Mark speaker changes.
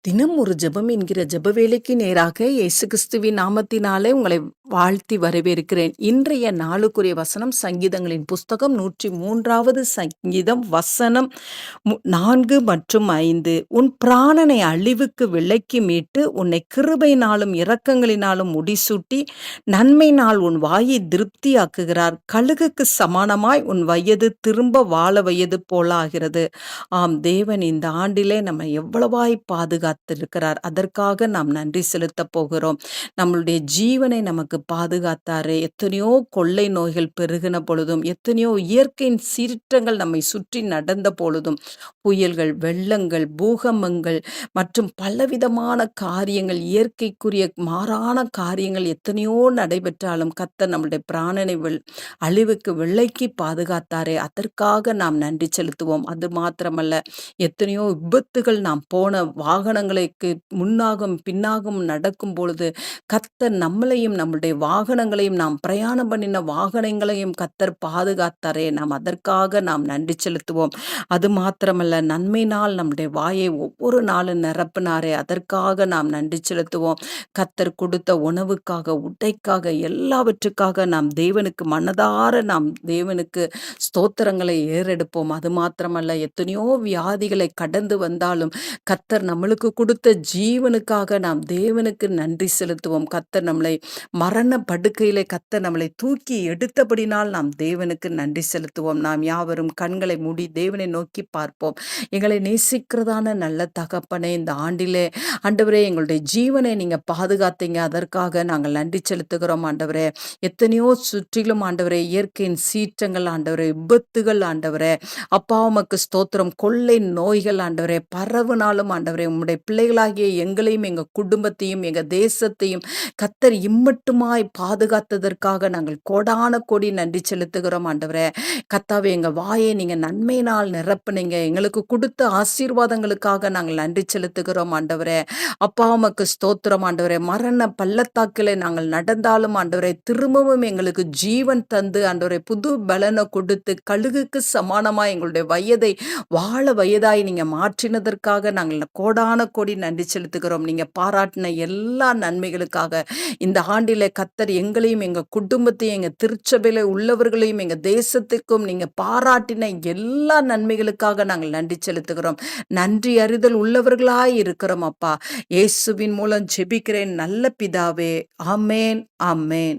Speaker 1: தினம் ஒரு ஜெபம் என்கிற ஜெப வேலைக்கு நேராக இயேசு கிறிஸ்துவின் நாமத்தினாலே உங்களை வாழ்த்தி வரவேற்கிறேன். இன்றைய நாளுக்குரிய வசனம் சங்கீதங்களின் புஸ்தகம் நூற்றி மூன்றாவது சங்கீதம் வசனம் மு- நான்கு மற்றும் ஐந்து. உன் பிராணனை அழிவுக்கு விலக்கி மீட்டு உன்னை கிருபையினாலும் இரக்கங்களினாலும் முடிசூட்டி நன்மைனால் உன் வாயை திருப்தியாக்குகிறார். கழுகுக்கு சமானமாய் உன் வயது திரும்ப வாழ வயது போலாகிறது. ஆம் தேவன் இந்த ஆண்டிலே நம்ம எவ்வளவாய் பாதுகாத்திருக்கிறார். அதற்காக நாம் நன்றி செலுத்தப் போகிறோம். நம்மளுடைய ஜீவனை நமக்கு பாதுகாத்தாரு. எத்தனையோ கொள்ளை நோய்கள் பெருகின பொழுதும் எத்தனையோ இயற்கையின் சீற்றங்கள் நம்மை சுற்றி நடந்த பொழுதும் புயல்கள் வெள்ளங்கள் பூகம்பங்கள் மற்றும் பலவிதமான காரியங்கள் இயற்கைக்குரிய மாறான காரியங்கள் எத்தனையோ நடைபெற்றாலும் கத்த நம்முடைய பிராணனை அழிவுக்கு வெள்ளைக்கு பாதுகாத்தாரே. அதற்காக நாம் நன்றி செலுத்துவோம். அது மாத்திரமல்ல எத்தனையோ விபத்துகள் நாம் போன வாகன வாகனங்களுக்கு முன்னாகும் பின்னாகும் நடக்கும் பொழுது கத்தர் நம்மளையும் நம்முடைய வாகனங்களையும் நாம் பிரயாணம் பண்ணின வாகனங்களையும் கத்தர் பாதுகாத்தாரே. நாம் அதற்காக நாம் நன்றி செலுத்துவோம். அது மாத்திரமல்ல நன்மைனால் நம்முடைய வாயை ஒவ்வொரு நாளும் நிரப்பினாரே. அதற்காக நாம் நன்றி செலுத்துவோம். கத்தர் கொடுத்த உணவுக்காக உடைக்காக எல்லாவற்றுக்காக நாம் தேவனுக்கு மனதார நாம் தேவனுக்கு ஸ்தோத்திரங்களை ஏறெடுப்போம். அது மாத்திரமல்ல எத்தனையோ வியாதிகளை கடந்து வந்தாலும் கத்தர் நம்மளுக்கு கொடுத்த ஜீவனுக்காக நாம் தேவனுக்கு நன்றி செலுத்துவோம். கத்த நம்மளை மரண படுக்கையிலே கத்த நம்மளை தூக்கி எடுத்தபடினால் நாம் தேவனுக்கு நன்றி செலுத்துவோம். நாம் யாவரும் கண்களை மூடி தேவனை நோக்கி பார்ப்போம். எங்களை நேசிக்கிறதான நல்ல தகப்பனே இந்த ஆண்டிலே ஆண்டவரே எங்களுடைய ஜீவனை நீங்கள் பாதுகாத்தீங்க. அதற்காக நாங்கள் நன்றி செலுத்துகிறோம் ஆண்டவரே. எத்தனையோ சுற்றிலும் ஆண்டவரே இயற்கையின் சீற்றங்கள் ஆண்டவரே விபத்துகள் ஆண்டவரே. அப்பா உமக்கு ஸ்தோத்திரம். கொள்ளை நோய்கள் ஆண்டவரே பரவுனாலும் ஆண்டவரே உம்முடைய பிள்ளைகளாகிய எங்களையும் எங்க குடும்பத்தையும் எங்க தேசத்தையும் கத்தர் இம்மட்டுமாய் பாதுகாத்ததற்காக நாங்கள் கோடான கோடி நன்றி செலுத்துகிறோம் ஆண்டவரே. கத்தாவே எங்க வாயை நீங்க நன்மையினால் நிரப்புனீங்க. எங்களுக்கு கொடுத்த ஆசீர்வாதங்களுக்காக நாங்கள் நன்றி செலுத்துகிறோம் ஆண்டவரே. அப்பா உமக்கு ஸ்தோத்திரம் ஆண்டவரே. மரண பள்ளத்தாக்கிலே நாங்கள் நடந்தாலும் ஆண்டவரே திரும்பவும் எங்களுக்கு ஜீவன் தந்து ஆண்டவரே புது பலனை கொடுத்து கழுகுக்கு சமானமாக எங்களுடைய வயதை வாழ வயதாய் நீங்க மாற்றினதற்காக நாங்கள் கோடான கோடி நன்றி செலுத்துகிறோம். நீங்க பாராட்டின எல்லா நன்மைகளுக்காக இந்த ஆண்டிலே கத்தர் எங்களையும் எங்க குடும்பத்தையும் எங்க திருச்சபையில உள்ளவர்களையும் எங்க தேசத்திற்கும் நீங்க பாராட்டின எல்லா நன்மைகளுக்காக நாங்கள் நன்றி செலுத்துகிறோம். நன்றி அறிதல் உள்ளவர்களாய் இருக்கிறோம் அப்பா. இயேசுவின் மூலம் ஜெபிக்கிறேன். நல்ல பிதாவே. ஆமேன். ஆமேன்.